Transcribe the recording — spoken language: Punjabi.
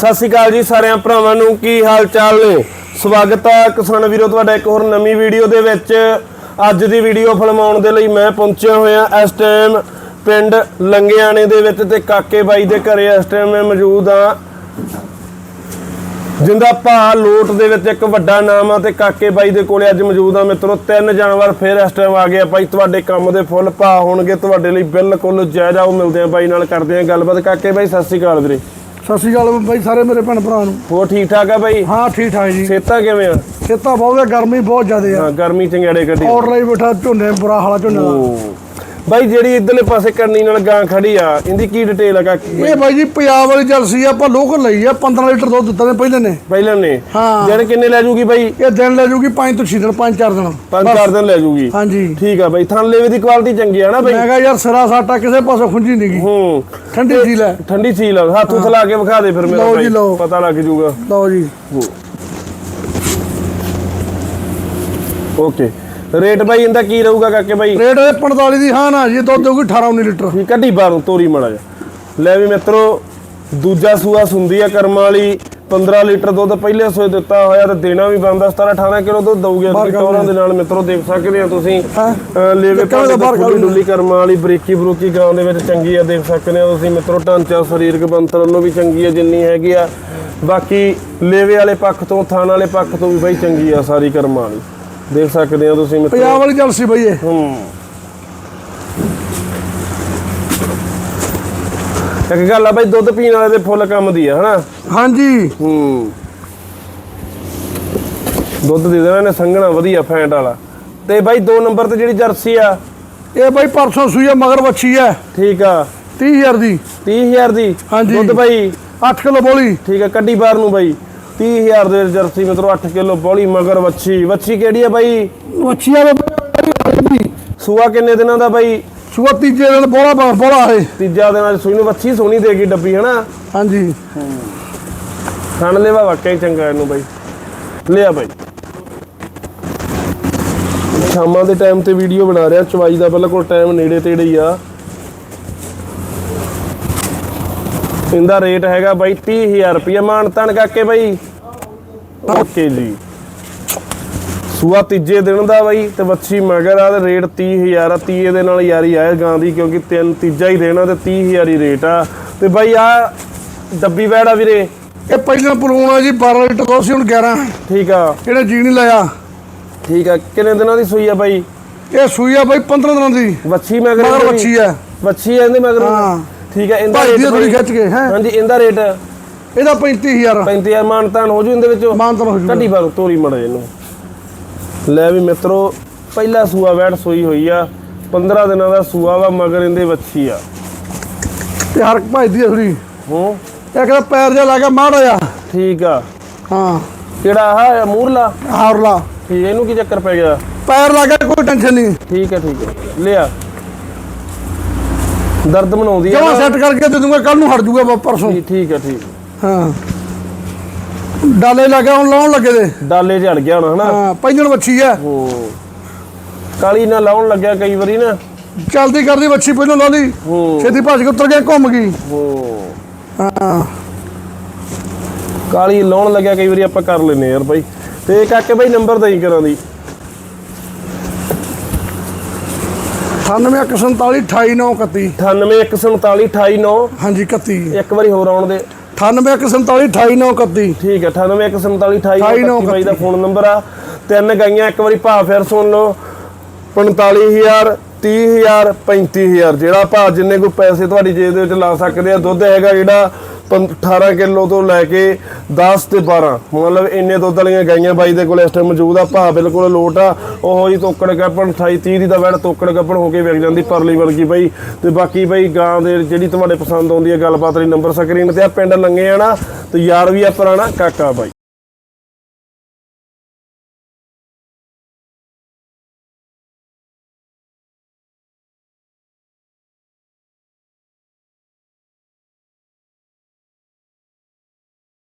ਸਤਿ ਸ਼੍ਰੀ ਅਕਾਲ ਜੀ ਸਾਰਿਆਂ ਭਰਾਵਾਂ ਨੂੰ, ਕੀ ਹਾਲ ਚਾਲ ਨੇ? ਸਵਾਗਤ ਹੈ ਕਿਸਾਨ ਵੀਰੋ, ਤੁਹਾਡਾ ਇੱਕ ਹੋਰ ਨਵੀਂ ਵੀਡੀਓ ਦੇ ਵਿੱਚ। ਅੱਜ ਦੀ ਵੀਡੀਓ ਫਿਲਮਾਉਣ ਦੇ ਲਈ ਮੈਂ ਪਹੁੰਚਿਆ ਹੋਇਆ ਇਸ ਟਾਈਮ ਪਿੰਡ ਲੰਗਿਆਣੇ ਦੇ ਵਿੱਚ ਤੇ ਕਾਕੇ ਬਾਈ ਦੇ ਘਰੇ ਇਸ ਟਾਈਮ ਮੈਂ ਮੌਜੂਦ ਆ। ਜਿੰਦਾ ਭਾ ਲੋਟ ਦੇ ਵਿੱਚ ਇੱਕ ਵੱਡਾ ਨਾਮ ਆ ਤੇ ਕਾਕੇ ਬਾਈ ਦੇ ਕੋਲੇ ਅੱਜ ਮੌਜੂਦ ਆ ਮਿੱਤਰੋ, ਤਿੰਨ ਜਾਨਵਰ ਫੇਰ ਇਸ ਟਾਈਮ ਆ ਗਏ ਆ। ਬਾਈ, ਤੁਹਾਡੇ ਕੰਮ ਦੇ ਫੁੱਲ ਭਾ ਹੋਣਗੇ, ਤੁਹਾਡੇ ਲਈ ਬਿਲਕੁਲ ਜਾਇਜ਼ ਆਓ ਮਿਲਦੇ ਆ ਬਾਈ ਨਾਲ, ਕਰਦੇ ਆ ਗੱਲਬਾਤ। ਕਾਕੇ ਬਾਈ, ਸਤਿ ਸ਼੍ਰੀ ਅਕਾਲ ਵੀਰੇ। ਸਤਿ ਸ਼੍ਰੀ ਅਕਾਲ ਬਾਈ ਸਾਰੇ ਮੇਰੇ ਭੈਣ ਭਰਾ ਨੂੰ। ਹੋਰ ਠੀਕ ਠਾਕ ਆ ਬਾਈ? ਹਾਂ ਠੀਕ ਠਾਕ ਜੀ। ਸੇਤਾ ਕਿਵੇਂ ਆ? ਖੇਤਾਂ ਬਹੁਤ ਹੈ ਗਰਮੀ ਬਹੁਤ ਜ਼ਿਆਦੇ ਆ। ਹਾਂ ਗਰਮੀ ਚੰਗਿਆੜੇ ਕੱਢੀ। ਔਰ ਲਈ ਬੈਠਾ ਝੋਨੇ ਬੁਰਾ ਹਾਲਾ ਝੋਨੇ ਦਾ। ਓ। ਬਾਈ ਜਿਹੜੀ ਇਧਰਲੇ ਪਾਸੇ ਕਰਨੀ ਨਾਲ ਗਾਂ ਖੜੀ ਆ ਇਹਦੀ ਕੀ ਡਿਟੇਲ ਆ ਕਾਕੀ? ਇਹ ਬਾਈ ਜੀ ਪੰਜਾਬ ਵਾਲੀ ਜਲਸੀ ਆ ਆਪਾਂ ਲੋਕਲ ਲਈ ਆ 15 ਲੀਟਰ ਦੁੱਧ ਦਿੱਤਾ ਨੇ ਪਹਿਲੇ ਨੇ। ਪਹਿਲਾਂ ਨੇ? ਹਾਂ। ਦਿਨ ਕਿੰਨੇ ਲੈ ਜੂਗੀ ਬਾਈ? ਇਹ ਦਿਨ ਲੈ ਜੂਗੀ 5 ਤੋਂ 6 ਦਿਨ 5-4 ਦਿਨ। ਪੰਜ ਚਾਰ ਦਿਨ ਲੈ ਜੂਗੀ। ਹਾਂਜੀ। ਠੀਕ ਆ ਬਾਈ ਥਣ ਲੇਵੇ ਦੀ ਕੁਆਲਿਟੀ ਚੰਗੀ ਆ ਨਾ ਬਾਈ? ਮੈਂ ਕਿਹਾ ਯਾਰ ਸਿਰਾ ਸਾਟਾ ਕਿਸੇ ਪਾਸੋਂ ਖੁੰਝੀ ਨਹੀਂ ਗਈ ਹੂੰ। ਠੰਡੀ ਜੀ ਲੈ ਠੰਡੀ ਚੀਜ਼ ਲਾ ਹੱਥ ਉੱਥੇ ਲਾ ਕੇ ਵਿਖਾ ਦੇ ਫਿਰ ਮੇਰਾ ਬਾਈ। ਲਓ। ਪਤਾ ਲੱਗ ਜੂਗਾ। ਲਓ ਜੀ। ਓਕੇ। ਰੇਟ ਬਾਈ ਇਹਦਾ ਕੀ ਰਹੂਗਾ ਕਾਕੇ ਬਾਈ? ਰੇਟ ਇਹ 45 ਦੀ ਹਾਂ ਨਾ ਜੀ ਦੁੱਧ ਦੇਊਗੀ 18 19 ਲੀਟਰ। ਠੀਕ ਕੱਢੀ ਬਾਹਰੋਂ ਤੋਰੀ ਮੜਾ ਜਾ ਲੈ ਵੀ ਮਿੱਤਰੋ ਦੂਜਾ ਸੂਆ ਸੁੰਦੀ ਆ ਕਰਮਾਂ ਵਾਲੀ 15 ਲੀਟਰ ਦੁੱਧ ਪਹਿਲੇ ਸੂਏ ਦਿੱਤਾ ਹੋਇਆ ਤੇ ਦੇਣਾ ਵੀ ਬੰਦਾ 17 18 ਕਿਲੋ ਦੁੱਧ ਦਊਗੀ ਟੋਰਾਂ ਦੇ ਨਾਲ ਮਿੱਤਰੋ ਦੇਖ ਸਕਦੇ ਆ ਤੁਸੀਂ। ਹਾਂ। ਲੇਵੇ ਖੁੱਲੀ ਡੁੱਲੀ ਕਰਮਾਂ ਵਾਲੀ ਬਰੀਕੀ ਬਰੂਕੀ ਗਾਂ ਦੇ ਵਿੱਚ ਚੰਗੀ ਆ ਦੇਖ ਸਕਦੇ ਆ ਤੁਸੀਂ ਮਿੱਤਰੋ ਢਾਂਚਾ ਸਰੀਰਕ ਬੰਤਰ ਵੱਲੋਂ ਵੀ ਚੰਗੀ ਆ ਜਿੰਨੀ ਹੈਗੀ ਆ। ਬਾਕੀ ਲੇਵੇ ਵਾਲੇ ਪੱਖ ਤੋਂ ਥਾਣ ਵਾਲੇ ਪੱਖ ਤੋਂ ਵੀ ਬਾਈ ਚੰਗੀ ਆ ਸਾਰੀ ਕਰਮਾਂ ਵਾਲੀ। ਦੇਖ ਸਕਦੇ ਆ ਤੁਸੀਂ ਮਿੱਤਰੋ। ਪੰਜਾਬ ਵਾਲੀ ਜਲਸੀ ਬਈ ਇਹ। ਹੂੰ। ਇੱਕ ਗੱਲ ਆ ਬਾਈ ਦੁੱਧ ਪੀਣ ਵਾਲੇ ਦੇ ਫੁੱਲ ਕੰਮ ਦੀ ਆ ਹਨਾ? ਹਾਂਜੀ। ਹੂੰ। ਦੁੱਧ ਦੇ ਦੇਣਾ ਨੇ ਸੰਘਣਾ ਵਧੀਆ ਫੈਂਟ ਵਾਲਾ। ਤੇ ਬਾਈ 2 ਨੰਬਰ ਤੇ ਜਿਹੜੀ ਜਰਸੀ ਆ। ਇਹ ਬਾਈ ਪਰਸੋਂ ਸੂਈ ਆ ਮਗਰ ਵੱਛੀ ਆ। ਠੀਕ ਆ। 30000 ਦੀ। 30000 ਦੀ। ਹਾਂਜੀ। ਦੁੱਧ ਬਾਈ। 8 ਕਿਲੋ ਬੋਲੀ। ਠੀਕ ਆ ਕੱਢੀ ਬਾਹਰ ਨੂੰ ਬਾਈ। 30000 ਦੇ ਵਿੱਚ ਜਰਸੀ ਮਿੱਤਰੋ 8 ਕਿਲੋ ਬੋਲੀ ਮਗਰ ਵੱਛੀ। ਵੱਛੀ ਕਿਹੜੀ ਆ ਬਾਈ? ਵੱਛੀ ਆ ਬਾਈ ਸੂਆ ਕਿੰਨੇ ਦਿਨਾਂ ਦਾ ਬਾਈ? ਸੂਆ ਤੀਜੇ ਦਿਨ ਬੋਲਾ ਬੋਲਾ ਹੈ ਤੀਜਾ ਦਿਨ ਅੱਜ ਸੂਈ ਨੂੰ ਵੱਛੀ ਸੋਹਣੀ ਦੇਗੀ ਡੱਬੀ ਹਨਾ? ਹਾਂਜੀ। ਖਾਣ ਲੈਵਾ ਵਾਕਿਆ ਹੀ ਚੰਗਾ ਇਹਨੂੰ ਬਾਈ। ਲਿਆ ਬਾਈ। ਸ਼ਾਮਾਂ ਦੇ ਟਾਈਮ ਤੇ ਵੀਡੀਓ ਬਣਾ ਰਿਹਾ ਚਵਾਈ ਦਾ ਬਿਲਕੁਲ ਟਾਈਮ ਨੇੜੇ ਤੇੜੇ ਹੀ ਆ। ਇਹਦਾ ਰੇਟ ਹੈਗਾ ਬਾਈ 30000 ਰੁਪਏ ਮਾਨਤਾਨ ਕਰਕੇ ਬਾਈ। ਓਕੇ ਜੀ। ਸੂਆ ਤੀਜੇ ਦਿਨ ਦਾ ਬਾਈ ਤੇ ਵੱਛੀ ਮਗਰ ਆ ਤੇ ਰੇਟ 30000 ਆ। ਤੀਏ ਦੇ ਨਾਲ ਯਾਰੀ ਆਏ ਗਾਂ ਦੀ ਕਿਉਂਕਿ ਤਿੰਨ ਤੀਜਾ ਹੀ ਦੇਣਾ ਤੇ 30000 ਹੀ ਰੇਟ ਆ। ਤੇ ਬਾਈ ਆ ਡੱਬੀ ਵੈੜਾ ਵੀਰੇ। ਇਹ ਪਹਿਲਾਂ ਪਲੂਣ ਜੀ 12 ਲੀਟਰ ਦੋ ਸੀ ਹੁਣ 11 ਠੀਕ ਆ। ਇਹਨੇ ਜੀ ਨਹੀਂ ਲਾਇਆ। ਠੀਕ ਆ। ਕਿੰਨੇ ਦਿਨਾਂ ਦੀ ਸੂਈ ਆ ਬਾਈ? ਇਹ ਸੂਈ ਆ ਬਾਈ 15 ਦਿਨਾਂ ਦੀ। ਵੱਛੀ ਮਗਰ? ਵੱਛੀ ਆ। ਵੱਛੀ ਆ ਇਹਦੇ ਮਗਰ। ਹਾਂ। ਠੀਕ ਆ ਇਹਦਾ ਰੇਟ ਥੋੜੀ ਬਾਈ- ਖਿੱਚ ਕੇ ਹੈ। ਹਾਂਜੀ ਇਹਦਾ ਰੇਟ ਇਹਦਾ 35000 35000 ਮਾਨਤਾਨ ਹੋ ਜੂ ਇਹਦੇ ਵਿੱਚੋਂ। ਮਾਨਤਾਨ ਹੋ ਜਾਊਗਾ। ਕੱਢੀ ਬਾਰ ਤੋਰੀ ਮੜਾ ਇਹਨੂੰ। ਲੈ ਵੀ ਮਿੱਤਰੋ ਪਹਿਲਾ ਸੂਆ ਵੈੜ ਸੂਈ ਹੋਈ ਆ। 15 ਦਿਨਾਂ ਦਾ ਸੂਆ ਵਾ ਮਗਰ ਇਹਦੇ ਵੱਛੀ ਆ। ਤੇ ਹਰ ਭਾਈ ਦੀ ਥੋੜੀ ਹੂੰ। ਇਹ ਕਹਿੰਦਾ ਪੈਰ ਜਿਹਾ ਲੱਗਾ ਮਾੜਾ ਆ ਠੀਕ ਆ। ਹਾਂ। ਕਿਹੜਾ ਆਹ ਮੂਰਲਾ? ਹਾਰਲਾ ਠੀਕ ਇਹਨੂੰ ਕੀ ਚੱਕਰ ਪੈ ਗਿਆ? ਪੈਰ ਲੱਗਾ ਕੋਈ ਟੈਨਸ਼ਨ ਨਹੀਂ ਠੀਕ ਹੈ ਠੀਕ ਹੈ ਲਿਆ। ਦਰਦ ਮਨਾਉਂਦੀ ਆ ਜਮਾ? ਸੈੱਟ ਕਰਕੇ ਦੇ ਦੂੰਗਾ ਕੱਲ ਨੂੰ ਹਟ ਜਾਊਗਾ ਬ- ਪਰਸੋਂ। ਠੀਕ- ਠੀਕ ਹੈ ਠੀਕ। ਹੈ। ਡਾਲੇ ਲੱਗਾ ਹੁਣ ਲਾਉਣ ਲੱਗੇ ਦੇ ਡਾਲੇ ਝੜ ਗਿਆ ਹੁਣ ਹਨਾ? ਹਾਂ ਪਹਿਲਣ ਵੱਛੀ ਆ। ਹੂੰ। ਕਾਲੀ ਨਾ ਲਾਉਣ ਲੱਗਿਆ ਕਈ ਵਾਰੀ ਨਾ। ਚਲਦੀ ਕਰਦੀ ਵੱਛੀ ਪਹਿਲਾਂ ਲਾ ਲਈ। ਹੂੰ। ਛੇਤੀ ਭੱਜ ਕੇ ਉੱਤਰ ਗਿਆ ਘੁੰਮ ਗਈ। ਹੂੰ। ਹਾਂ। ਕਾਲੀ ਲਾਉਣ ਲੱਗਿਆ ਕਈ ਵਾਰੀ ਆਪਾਂ ਕਰ ਲੈਨੇ ਯਾਰ ਬਾਈ। ਤੇ ਕਾਕੇ ਬਾਈ ਨੰਬਰ ਦਈ ਕਰਾਂ ਦੀ। 9847288931 981472829 ਹਾਂਜੀ 31 ਇੱਕ ਵਾਰੀ ਹੋਰ ਆਉਣ ਦੇ। 9847288931 ਠੀਕ ਹੈ 9881472829 29 ਬਾਈ ਦਾ ਫੋਨ ਨੰਬਰ ਆ। ਤਿੰਨ ਗਾਈਆਂ ਇੱਕ ਵਾਰੀ ਭਾ ਫਿਰ ਸੁਣ ਲਓ। 45000 30000 35000 ਜਿਹੜਾ ਭਾ ਜਿੰਨੇ ਕੋਈ ਪੈਸੇ ਤੁਹਾਡੀ ਜੇਬ ਦੇ ਵਿੱਚ ਲਾ ਸਕਦੇ ਆ ਦੁੱਧ ਹੈਗਾ ਜਿਹੜਾ 18 ਕਿਲੋ ਤੋਂ ਲੈ ਕੇ 10 ਤੇ 12 ਮਤਲਬ ਇੰਨੇ ਦੁੱਧ ਵਾਲੀਆਂ ਗਾਈਆਂ ਬਾਈ ਦੇ ਕੋਲ ਇਸ ਟਾਈਮ ਮੌਜੂਦ ਆ। ਭਾਅ ਬਿਲਕੁਲ ਲੋਟ ਆ। ਉਹੋ ਜੀ ਤੋਕੜ ਕੱਪਣ 28 30 ਦੀ ਦਾ ਵੜ ਤੋਕੜ ਕੱਪਣ ਹੋ ਕੇ ਵਿਕ ਜਾਂਦੀ ਪਰਲੀ ਵਰਗੀ ਬਾਈ। ਤੇ ਬਾਕੀ ਬਾਈ ਗਾਂ ਦੇ ਜਿਹੜੀ ਤੁਹਾਡੇ ਪਸੰਦ ਆਉਂਦੀ ਹੈ ਗੱਲਬਾਤ ਲਈ ਨੰਬਰ ਸਕਰੀਨ ਤੇ ਆ, ਪਿੰਡ ਲੰਗੇ ਆ ਨਾ ਤੇ ਯਾਰ ਵੀ ਆ ਪੁਰਾਣਾ ਕਾਕਾ ਬਾਈ।